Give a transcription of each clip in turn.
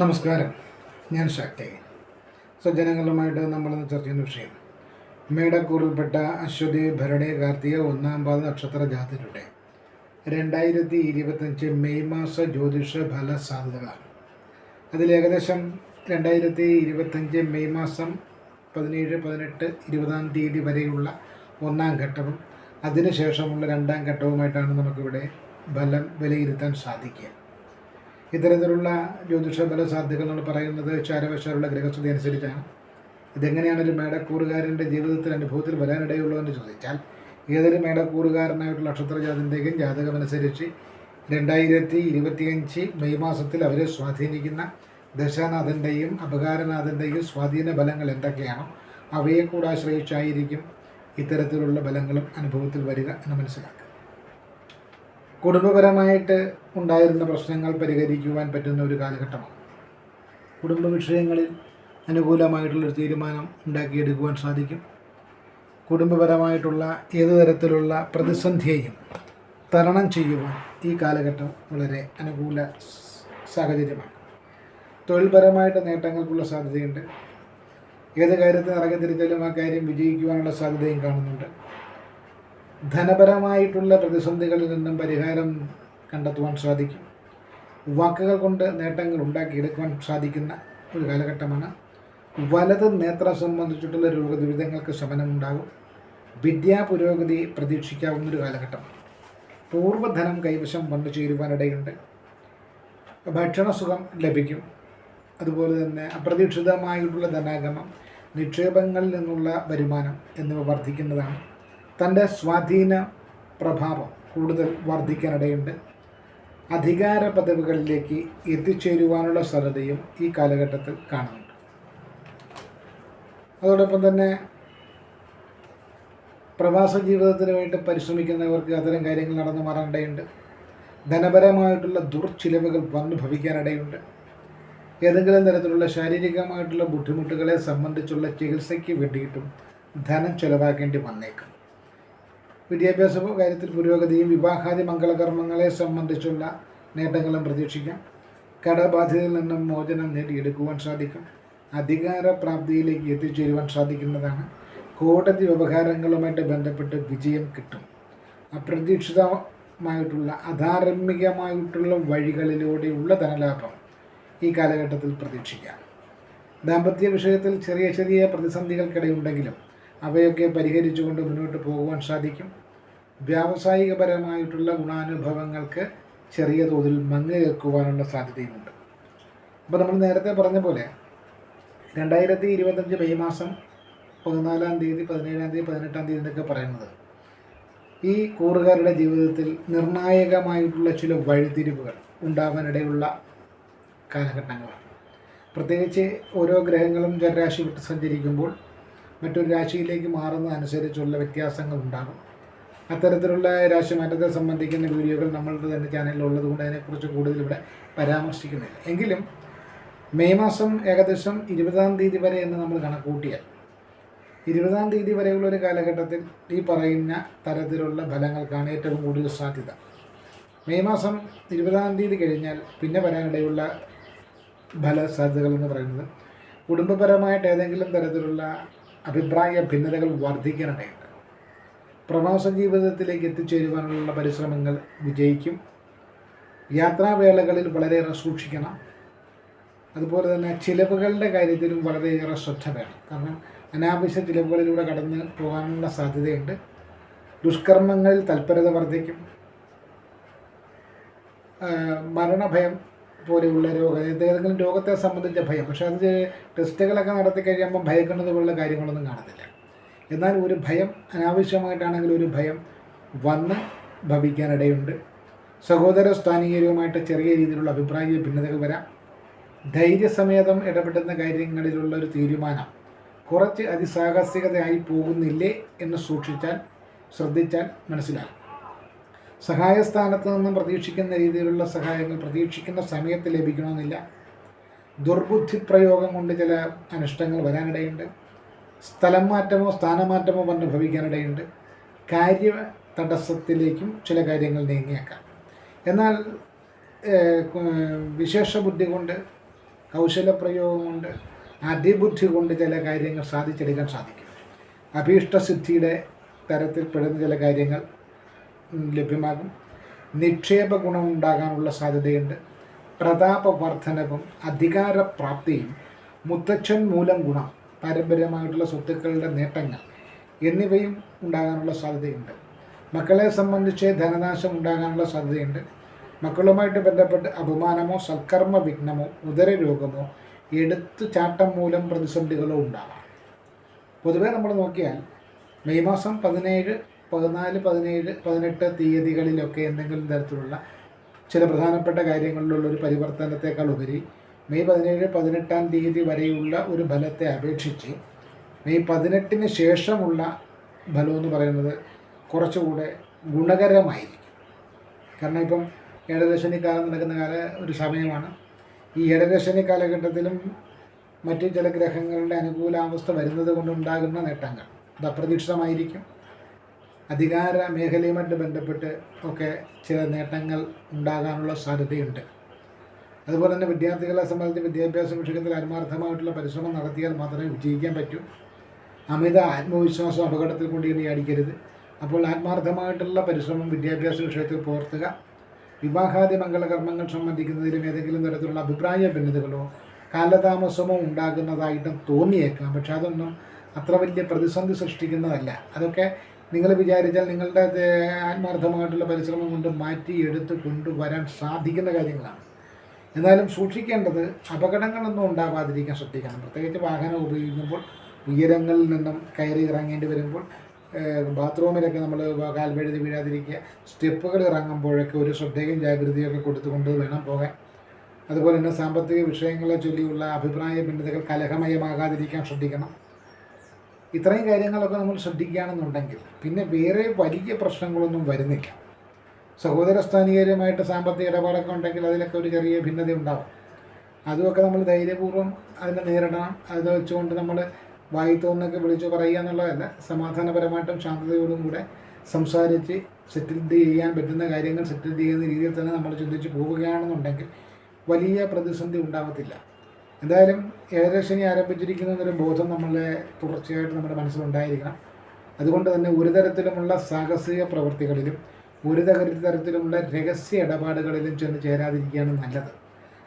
നമസ്കാരം. ഞാൻ ശക്തി. സജ്ജനങ്ങളുമായിട്ട് നമ്മളിന്ന് ചർച്ച ചെയ്യുന്ന വിഷയം. മേടക്കൂറിൽപ്പെട്ട അശ്വതി ഭരണി കാർത്തിക ഒന്നാം പാദ നക്ഷത്ര ജാതിരുടെ രണ്ടായിരത്തി ഇരുപത്തഞ്ച് മെയ് മാസ ജ്യോതിഷ ഫല സാധ്യതകളാണ്. അതിൽ ഏകദേശം രണ്ടായിരത്തി ഇരുപത്തഞ്ച് മെയ് മാസം പതിനേഴ് പതിനെട്ട് ഇരുപതാം തീയതി വരെയുള്ള ഒന്നാം ഘട്ടവും അതിനുശേഷമുള്ള രണ്ടാം ഘട്ടവുമായിട്ടാണ് നമുക്കിവിടെ ഫലം വിലയിരുത്താൻ സാധിക്കുക. ഇത്തരത്തിലുള്ള ജ്യോതിഷബല സാധ്യതകൾ എന്ന് പറയുന്നത്. ചാരവശാലുള്ള ഗ്രഹസ്ഥിതി അനുസരിച്ചാണ്. ഇതെങ്ങനെയാണ് ഒരു മേടക്കൂറുകാരന്റെ ജീവിതത്തിൽ അനുഭവത്തിൽ വരാനിടയുള്ളതെന്ന് ചോദിച്ചാൽ ഏതൊരു മേടക്കൂറുകാരനായിട്ടുള്ള നക്ഷത്രജാതിന്റെയും ജാതകമനുസരിച്ച് രണ്ടായിരത്തി ഇരുപത്തിയഞ്ച് മെയ് മാസത്തിൽ അവരെ സ്വാധീനിക്കുന്ന ദശാനാഥന്റെയും അപകാരനാഥന്റെയും സ്വാധീന ഫലങ്ങൾ എന്തൊക്കെയാണോ അവയെ കൂടെ ആശ്രയിച്ചായിരിക്കും ഇത്തരത്തിലുള്ള ബലങ്ങളും അനുഭവത്തിൽ വരിക എന്ന് മനസ്സിലാക്കുക. കുടുംബപരമായിട്ട് ഉണ്ടായിരുന്ന പ്രശ്നങ്ങൾ പരിഹരിക്കുവാൻ പറ്റുന്ന ഒരു കാലഘട്ടമാണ്. കുടുംബ വിഷയങ്ങളിൽ അനുകൂലമായിട്ടുള്ളൊരു തീരുമാനം ഉണ്ടാക്കിയെടുക്കുവാൻ സാധിക്കും. കുടുംബപരമായിട്ടുള്ള ഏതു തരത്തിലുള്ള പ്രതിസന്ധിയെയും തരണം ചെയ്യുവാൻ ഈ കാലഘട്ടം വളരെ അനുകൂല സാഹചര്യമാണ്. തൊഴിൽപരമായിട്ട് നേട്ടങ്ങൾക്കുള്ള സാധ്യതയുണ്ട്. ഏത് കാര്യത്തിൽ ഇറങ്ങി തിരിച്ചാലും ആ കാര്യം വിജയിക്കുവാനുള്ള സാധ്യതയും കാണുന്നുണ്ട്. ധനപരമായിട്ടുള്ള പ്രതിസന്ധികളിൽ നിന്നും പരിഹാരം കണ്ടെത്തുവാൻ സാധിക്കും. വാക്കുകൾ കൊണ്ട് നേട്ടങ്ങൾ ഉണ്ടാക്കിയെടുക്കുവാൻ സാധിക്കുന്ന ഒരു കാലഘട്ടമാണ്. വലത് നേത്രം സംബന്ധിച്ചിട്ടുള്ള രോഗദുരിതങ്ങൾക്ക് ശമനമുണ്ടാകും. വിദ്യാ പുരോഗതി പ്രതീക്ഷിക്കാവുന്ന ഒരു കാലഘട്ടമാണ് പൂർവധനം കൈവശം വന്നു ചേരുവാനിടയുണ്ട് ഭക്ഷണസുഖം ലഭിക്കും. അതുപോലെ തന്നെ അപ്രതീക്ഷിതമായിട്ടുള്ള ധനാഗമം നിക്ഷേപങ്ങളിൽ നിന്നുള്ള വരുമാനം എന്നിവ വർദ്ധിക്കുന്നതാണ്. തന്റെ സ്വാധീന പ്രഭാവം കൂടുതൽ വർദ്ധിക്കാനിടയുണ്ട്. അധികാര പദവികളിലേക്ക് എത്തിച്ചേരുവാനുള്ള സാധ്യതയും ഈ കാലഘട്ടത്തിൽ കാണുന്നുണ്ട്. അതോടൊപ്പം തന്നെ പ്രവാസ ജീവിതത്തിന് വേണ്ടി പരിശ്രമിക്കുന്നവർക്ക് അത്തരം കാര്യങ്ങൾ നടന്നു മാറാനിടയുണ്ട്. ധനപരമായിട്ടുള്ള ദുർച്ചിലവുകൾ വന്നു ഭവിക്കാനിടയുണ്ട്. ഏതെങ്കിലും തരത്തിലുള്ള ശാരീരികമായിട്ടുള്ള ബുദ്ധിമുട്ടുകളെ സംബന്ധിച്ചുള്ള ചികിത്സയ്ക്ക് വേണ്ടിയിട്ടും ധനം ചെലവാക്കേണ്ടി വന്നേക്കും. വിദ്യാഭ്യാസ കാര്യത്തിൽ പുരോഗതിയും വിവാഹാദി മംഗളകർമ്മങ്ങളെ സംബന്ധിച്ചുള്ള നേട്ടങ്ങളും പ്രതീക്ഷിക്കാം. കടബാധ്യതയിൽ നിന്നും മോചനം നേടിയെടുക്കുവാൻ സാധിക്കും. അധികാരപ്രാപ്തിയിലേക്ക് എത്തിച്ചേരുവാൻ സാധിക്കുന്നതാണ്. കോടതി വ്യവഹാരങ്ങളുമായിട്ട് ബന്ധപ്പെട്ട് വിജയം കിട്ടും. അപ്രതീക്ഷിതമായിട്ടുള്ള അധാർമികമായിട്ടുള്ള വഴികളിലൂടെയുള്ള ധനലാഭം ഈ കാലഘട്ടത്തിൽ പ്രതീക്ഷിക്കാം. ദാമ്പത്യ വിഷയത്തിൽ ചെറിയ ചെറിയ പ്രതിസന്ധികൾക്കിടയുണ്ടെങ്കിലും അവയൊക്കെ പരിഹരിച്ചുകൊണ്ട് മുന്നോട്ട് പോകുവാൻ സാധിക്കും. വ്യാവസായികപരമായിട്ടുള്ള ഗുണാനുഭവങ്ങൾക്ക് ചെറിയ തോതിൽ മങ്ങി നിൽക്കുവാനുള്ള സാധ്യതയുമുണ്ട്. അപ്പോൾ നമ്മൾ നേരത്തെ പറഞ്ഞ പോലെ രണ്ടായിരത്തി ഇരുപത്തഞ്ച് മെയ് മാസം പതിനാലാം തീയതി പതിനേഴാം തീയതി പതിനെട്ടാം തീയതി എന്നൊക്കെ പറയുന്നത് ഈ കൂറുകാരുടെ ജീവിതത്തിൽ നിർണായകമായിട്ടുള്ള ചില വഴിത്തിരിവുകൾ ഉണ്ടാവാനിടയുള്ള കാലഘട്ടങ്ങളാണ്. പ്രത്യേകിച്ച് ഓരോ ഗ്രഹങ്ങളും ജലരാശി വിട്ട് സഞ്ചരിക്കുമ്പോൾ മറ്റൊരു രാശിയിലേക്ക് മാറുന്നതനുസരിച്ചുള്ള വ്യത്യാസങ്ങൾ ഉണ്ടാകും അത്തരത്തിലുള്ള രാശിമാറ്റത്തെ സംബന്ധിക്കുന്ന വീഡിയോകൾ നമ്മളുടെ തന്നെ ചാനലിൽ ഉള്ളതുകൊണ്ട് അതിനെക്കുറിച്ച് കൂടുതൽ ഇവിടെ പരാമർശിക്കുന്നില്ല. എങ്കിലും മെയ് മാസം ഏകദേശം ഇരുപതാം തീയതി വരെ എന്ന് നമ്മൾ കണക്കൂട്ടിയാൽ ഇരുപതാം തീയതി വരെയുള്ള ഒരു കാലഘട്ടത്തിൽ ഈ പറയുന്ന തരത്തിലുള്ള ഫലങ്ങൾക്കാണ് ഏറ്റവും കൂടുതൽ സാധ്യത. മെയ് മാസം ഇരുപതാം തീയതി കഴിഞ്ഞാൽ പിന്നെ വരാനിടയുള്ള ഫല സാധ്യതകൾ എന്ന് പറയുന്നത് കുടുംബപരമായിട്ട് ഏതെങ്കിലും തരത്തിലുള്ള അഭിപ്രായ ഭിന്നതകൾ വർദ്ധിക്കാനിടയുണ്ട് പ്രവാസ ജീവിതത്തിലേക്ക് എത്തിച്ചേരുവാനുള്ള പരിശ്രമങ്ങൾ വിജയിക്കും. യാത്രാവേളകളിൽ വളരെയേറെ സൂക്ഷിക്കണം. അതുപോലെ തന്നെ ചിലവുകളുടെ കാര്യത്തിലും വളരെയേറെ ശ്രദ്ധ വേണം. കാരണം അനാവശ്യ ചിലവുകളിലൂടെ കടന്ന് പോകാനുള്ള സാധ്യതയുണ്ട്. ദുഷ്കർമ്മങ്ങളിൽ തൽപരത വർദ്ധിക്കും. മരണഭയം പോലെയുള്ള രോഗം ഏതെങ്കിലും രോഗത്തെ സംബന്ധിച്ച ഭയം. പക്ഷേ അത് ടെസ്റ്റുകളൊക്കെ നടത്തി കഴിയുമ്പോൾ ഭയക്കുന്നത് പോലുള്ള കാര്യങ്ങളൊന്നും കാണത്തില്ല. എന്നാൽ ഒരു ഭയം അനാവശ്യമായിട്ടാണെങ്കിൽ ഒരു ഭയം വന്ന് ഭവിക്കാനിടയുണ്ട്. സഹോദര സ്ഥാനീയരുമായിട്ട് ചെറിയ രീതിയിലുള്ള അഭിപ്രായ ഭിന്നതകൾ വരാം. ധൈര്യസമേതം ഇടപെടുന്ന കാര്യങ്ങളിലുള്ള ഒരു തീരുമാനം കുറച്ച് അതിസാഹസികതയായി പോകുന്നില്ലേ എന്ന് സൂക്ഷിച്ചാൽ ശ്രദ്ധിച്ചാൽ മനസ്സിലാകും. സഹായസ്ഥാനത്ത് നിന്നും പ്രതീക്ഷിക്കുന്ന രീതിയിലുള്ള സഹായങ്ങൾ പ്രതീക്ഷിക്കുന്ന സമയത്ത് ലഭിക്കണമെന്നില്ല. ദുർബുദ്ധി പ്രയോഗം കൊണ്ട് ചില അനിഷ്ടങ്ങൾ വരാനിടയുണ്ട്. സ്ഥലം മാറ്റമോ സ്ഥാനമാറ്റമോ വന്ന് ഭവിക്കാനിടയുണ്ട് കാര്യ തടസ്സത്തിലേക്കും ചില കാര്യങ്ങൾ നീങ്ങിയേക്കാം. എന്നാൽ വിശേഷ ബുദ്ധി കൊണ്ട് കൗശലപ്രയോഗം കൊണ്ട് അതിബുദ്ധി കൊണ്ട് ചില കാര്യങ്ങൾ സാധിച്ചെടുക്കാൻ സാധിക്കും. അഭീഷ്ടസിദ്ധിയുടെ തരത്തിൽ പെടുന്ന ചില കാര്യങ്ങൾ ലഭ്യമാകും. നിക്ഷേപ ഗുണം ഉണ്ടാകാനുള്ള സാധ്യതയുണ്ട്. പ്രതാപവർദ്ധനവും അധികാരപ്രാപ്തിയും മുത്തച്ഛൻ മൂലം ഗുണം പാരമ്പര്യമായിട്ടുള്ള സ്വത്തുക്കളുടെ നേട്ടങ്ങൾ എന്നിവയും ഉണ്ടാകാനുള്ള സാധ്യതയുണ്ട്. മക്കളെ സംബന്ധിച്ച് ധനനാശം ഉണ്ടാകാനുള്ള സാധ്യതയുണ്ട്. മക്കളുമായിട്ട് ബന്ധപ്പെട്ട് അപമാനമോ സൽക്കർമ്മ വിഘ്നമോ ഉദരരോഗമോ എടുത്തു ചാട്ടം മൂലം പ്രതിസന്ധികളോ ഉണ്ടാകാം പൊതുവേ നമ്മൾ നോക്കിയാൽ മെയ് മാസം പതിനേഴ് പതിനാല് പതിനേഴ് പതിനെട്ട് തീയതികളിലൊക്കെ എന്തെങ്കിലും തരത്തിലുള്ള ചില പ്രധാനപ്പെട്ട കാര്യങ്ങളിലുള്ള ഒരു പരിവർത്തനത്തെക്കാൾ ഉപരി മെയ് പതിനേഴ് പതിനെട്ടാം തീയതി വരെയുള്ള ഒരു ഫലത്തെ അപേക്ഷിച്ച് മെയ് പതിനെട്ടിന് ശേഷമുള്ള ഫലം എന്ന് പറയുന്നത് കുറച്ചുകൂടെ ഗുണകരമായിരിക്കും. കാരണം ഇപ്പം ഏഴരശനി കാലം നടക്കുന്ന കാല ഒരു സമയമാണ്. ഈ ഏഴരശനി കാലഘട്ടത്തിലും മറ്റു ചില ഗ്രഹങ്ങളുടെ അനുകൂലാവസ്ഥ വരുന്നത് കൊണ്ടുണ്ടാകുന്ന നേട്ടങ്ങൾ. അത് അപ്രതീക്ഷിതമായിരിക്കും. അധികാര മേഖലയുമായിട്ട് ബന്ധപ്പെട്ട് ഒക്കെ ചില നേട്ടങ്ങൾ ഉണ്ടാകാനുള്ള സാധ്യതയുണ്ട്. അതുപോലെ തന്നെ വിദ്യാർത്ഥികളെ സംബന്ധിച്ച് വിദ്യാഭ്യാസ വിഷയത്തിൽ ആത്മാർത്ഥമായിട്ടുള്ള പരിശ്രമം നടത്തിയാൽ മാത്രമേ വിജയിക്കാൻ പറ്റൂ. അമിത ആത്മവിശ്വാസം അപകടത്തിൽ കൊണ്ടിരുന്ന് അടിക്കരുത്. അപ്പോൾ ആത്മാർത്ഥമായിട്ടുള്ള പരിശ്രമം വിദ്യാഭ്യാസ വിഷയത്തിൽ പുലർത്തുക വിവാഹാദി മംഗളകർമ്മങ്ങൾ സംബന്ധിക്കുന്നതിലും ഏതെങ്കിലും തരത്തിലുള്ള അഭിപ്രായ ഭിന്നതകളോ കാലതാമസമോ ഉണ്ടാകുന്നതായിട്ടും തോന്നിയേക്കാം. പക്ഷെ അതൊന്നും അത്ര വലിയ പ്രതിസന്ധി സൃഷ്ടിക്കുന്നതല്ല. അതൊക്കെ നിങ്ങൾ വിചാരിച്ചാൽ നിങ്ങളുടെ ആത്മാർത്ഥമായിട്ടുള്ള പരിശ്രമം കൊണ്ട് മാറ്റി എടുത്ത് കൊണ്ടുവരാൻ സാധിക്കുന്ന കാര്യങ്ങളാണ്. എന്നാലും സൂക്ഷിക്കേണ്ടത് അപകടങ്ങളൊന്നും ഉണ്ടാവാതിരിക്കാൻ ശ്രദ്ധിക്കണം. പ്രത്യേകിച്ച് വാഹനം ഉപയോഗിക്കുമ്പോൾ ഉയരങ്ങളിൽ നിന്നും കയറി ഇറങ്ങേണ്ടി വരുമ്പോൾ ബാത്റൂമിലൊക്കെ നമ്മൾ കാൽവഴുതി വീഴാതിരിക്കുക സ്റ്റെപ്പുകൾ ഇറങ്ങുമ്പോഴൊക്കെ ഒരു ശ്രദ്ധയും ജാഗ്രതയൊക്കെ കൊടുത്തുകൊണ്ട് വേണം പോകാൻ. അതുപോലെ തന്നെ സാമ്പത്തിക വിഷയങ്ങളെ ചൊല്ലിയുള്ള അഭിപ്രായ ഭിന്നതകൾ കലഹമയമാകാതിരിക്കാൻ ശ്രദ്ധിക്കണം. ഇത്രയും കാര്യങ്ങളൊക്കെ നമ്മൾ ശ്രദ്ധിക്കുകയാണെന്നുണ്ടെങ്കിൽ പിന്നെ വേറെ വലിയ പ്രശ്നങ്ങളൊന്നും വരുന്നില്ല. സഹോദരസ്ഥാനീയരുമായിട്ട് സാമ്പത്തിക ഇടപാടൊക്കെ ഉണ്ടെങ്കിൽ അതിലൊക്കെ ഒരു ചെറിയ ഭിന്നത ഉണ്ടാവും. അതുമൊക്കെ നമ്മൾ ധൈര്യപൂർവം അതിനെ നേരിടണം. അത് വെച്ചുകൊണ്ട് നമ്മൾ വായിത്തോന്നൊക്കെ വിളിച്ചു പറയുക എന്നുള്ളതല്ല സമാധാനപരമായിട്ടും ശാന്തതയോടും കൂടെ സംസാരിച്ച് സെറ്റിൽ ചെയ്യാൻ പറ്റുന്ന കാര്യങ്ങൾ സെറ്റിൽ ചെയ്യുന്ന രീതിയിൽ തന്നെ നമ്മൾ ചിന്തിച്ച് പോവുകയാണെന്നുണ്ടെങ്കിൽ വലിയ പ്രതിസന്ധി ഉണ്ടാകത്തില്ല എന്തായാലും ഏഴരശനി ആരംഭിച്ചിരിക്കുന്ന എന്നൊരു ബോധം നമ്മളെ തുടർച്ചയായിട്ട് നമ്മുടെ മനസ്സിലുണ്ടായിരിക്കണം. അതുകൊണ്ട് തന്നെ ഒരു തരത്തിലുമുള്ള സാഹസിക പ്രവൃത്തികളിലും ഒരു തര- തരത്തിലുമുള്ള രഹസ്യ ഇടപാടുകളിലും ചെന്ന് ചേരാതിരിക്കുകയാണ് നല്ലത്.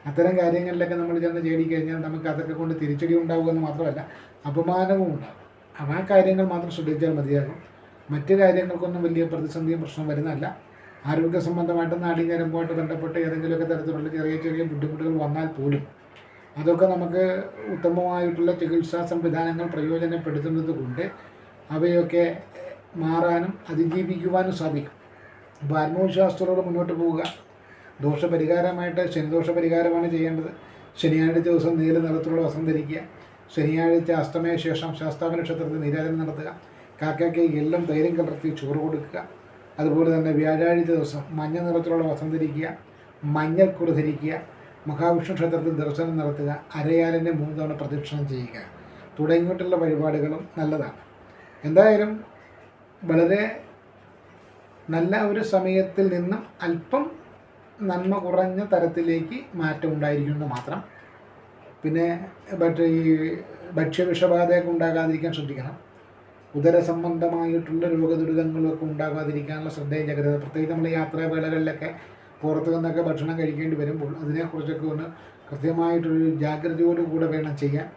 അത്തരം കാര്യങ്ങളിലൊക്കെ നമ്മൾ ചെന്ന് ചേടിക്കഴിഞ്ഞാൽ നമുക്ക് അതൊക്കെ കൊണ്ട് തിരിച്ചടി ഉണ്ടാവുമെന്ന് മാത്രമല്ല അപമാനവും ഉണ്ടാകും ആ കാര്യങ്ങൾ മാത്രം ശ്രദ്ധിച്ചാൽ മതിയാകും. മറ്റു കാര്യങ്ങൾക്കൊന്നും വലിയ പ്രതിസന്ധിയും പ്രശ്നം വരുന്നതല്ല. ആരോഗ്യ സംബന്ധമായിട്ട് നാടിഞ്ഞരമ്പുമായിട്ട് ബന്ധപ്പെട്ട് ഏതെങ്കിലുമൊക്കെ തരത്തിലുള്ള ചെറിയ ചെറിയ ബുദ്ധിമുട്ടുകൾ വന്നാൽ പോലും അതൊക്കെ നമുക്ക് ഉത്തമമായിട്ടുള്ള ചികിത്സാ സംവിധാനങ്ങൾ പ്രയോജനപ്പെടുത്തുന്നത് കൊണ്ട് അവയൊക്കെ മാറാനും അതിജീവിക്കുവാനും സാധിക്കും. അപ്പോൾ ആത്മവിശ്വാസത്തോടെ മുന്നോട്ട് പോവുക. ദോഷപരിഹാരമായിട്ട് ശനിദോഷ പരിഹാരമാണ് ചെയ്യേണ്ടത്. ശനിയാഴ്ച ദിവസം നീല നിറത്തിലുള്ള വസ്ത്രം ധരിക്കുക. ശനിയാഴ്ച അസ്തമയ ശേഷം ശാസ്താപ നക്ഷത്രത്തിൽ നീരാജനം നടത്തുക. കാക്കയ്ക്ക് എല്ലാം തൈരും കലർത്തി ചോറ് കൊടുക്കുക. അതുപോലെ തന്നെ വ്യാഴാഴ്ച ദിവസം മഞ്ഞ നിറത്തിലുള്ള വസ്ത്രം ധരിക്കുക. മഞ്ഞൾക്കുറി ധരിക്കുക. മഹാവിഷ്ണു ക്ഷേത്രത്തിൽ ദർശനം നടത്തുക അരയാലിന്റെ മൂന്ന് തവണ പ്രദക്ഷിണം ചെയ്യുക. തുടങ്ങിയിട്ടുള്ള വഴിപാടുകളും നല്ലതാണ്. എന്തായാലും വളരെ നല്ല ഒരു സമയത്തിൽ നിന്നും അല്പം നന്മ കുറഞ്ഞ തരത്തിലേക്ക് മാറ്റം ഉണ്ടായിരിക്കുമെന്ന് മാത്രം. പിന്നെ ബട്ട് ഈ ഭക്ഷ്യവിഷബാധയൊക്കെ ഉണ്ടാകാതിരിക്കാൻ ശ്രദ്ധിക്കണം. ഉദര സംബന്ധമായിട്ടുള്ള രോഗദുരിതങ്ങളൊക്കെ ഉണ്ടാകാതിരിക്കാനുള്ള ശ്രദ്ധയും ജാഗ്രത. പ്രത്യേകിച്ച് നമ്മൾ യാത്രാവേളകളിലൊക്കെ പുറത്തു നിന്നൊക്കെ ഭക്ഷണം കഴിക്കേണ്ടി വരുമ്പോൾ അതിനെക്കുറിച്ചൊക്കെ ഒന്ന് കൃത്യമായിട്ടൊരു ജാഗ്രതയോടുകൂടെ വേണം ചെയ്യാൻ.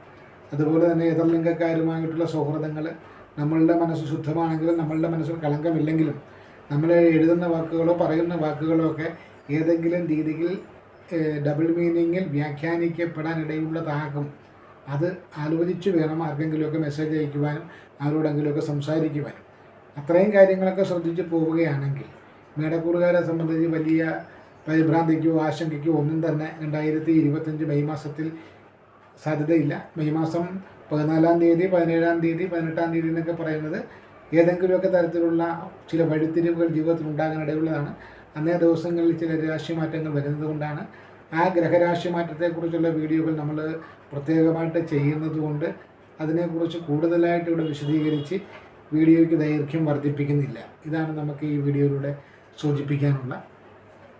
അതുപോലെ തന്നെ എതിർലിംഗക്കാരുമായിട്ടുള്ള സൗഹൃദങ്ങൾ നമ്മളുടെ മനസ്സ് ശുദ്ധമാണെങ്കിലും നമ്മളുടെ മനസ്സിൽ കളങ്കമില്ലെങ്കിലും നമ്മൾ എഴുതുന്ന വാക്കുകളോ പറയുന്ന വാക്കുകളോ ഒക്കെ ഏതെങ്കിലും രീതിയിൽ ഡബിൾ മീനിങ്ങിൽ വ്യാഖ്യാനിക്കപ്പെടാനിടയുള്ളതാകും. അത് ആലോചിച്ച് വേണം ആർക്കെങ്കിലുമൊക്കെ മെസ്സേജ് അയക്കുവാനും ആരോടെങ്കിലുമൊക്കെ സംസാരിക്കുവാനും. അത്രയും കാര്യങ്ങളൊക്കെ ശ്രദ്ധിച്ച് പോവുകയാണെങ്കിൽ മേടക്കൂറുകാരെ സംബന്ധിച്ച് വലിയ പരിഭ്രാന്തിക്കോ ആശങ്കയ്ക്കോ ഒന്നും തന്നെ രണ്ടായിരത്തി ഇരുപത്തഞ്ച് മെയ് മാസത്തിൽ സാധ്യതയില്ല. മെയ് മാസം പതിനാലാം തീയതി പതിനേഴാം തീയതി പതിനെട്ടാം തീയതി എന്നൊക്കെ പറയുന്നത് ഏതെങ്കിലുമൊക്കെ തരത്തിലുള്ള ചില വഴിത്തിരിവുകൾ ജീവിതത്തിൽ ഉണ്ടാകാനിടയുള്ളതാണ് അന്നേ ദിവസങ്ങളിൽ ചില രാശിമാറ്റങ്ങൾ വരുന്നത് കൊണ്ടാണ്. ആ ഗ്രഹരാശി മാറ്റത്തെക്കുറിച്ചുള്ള വീഡിയോകൾ നമ്മൾ പ്രത്യേകമായിട്ട് ചെയ്യുന്നത് കൊണ്ട് അതിനെക്കുറിച്ച് കൂടുതലായിട്ട് ഇവിടെ വിശദീകരിച്ച് വീഡിയോയ്ക്ക് ദൈർഘ്യം വർദ്ധിപ്പിക്കുന്നില്ല. ഇതാണ് നമുക്ക് ഈ വീഡിയോയിലൂടെ സൂചിപ്പിക്കാനുള്ള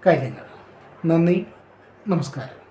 കാര്യങ്ങൾ. നന്ദി നമസ്കാരം.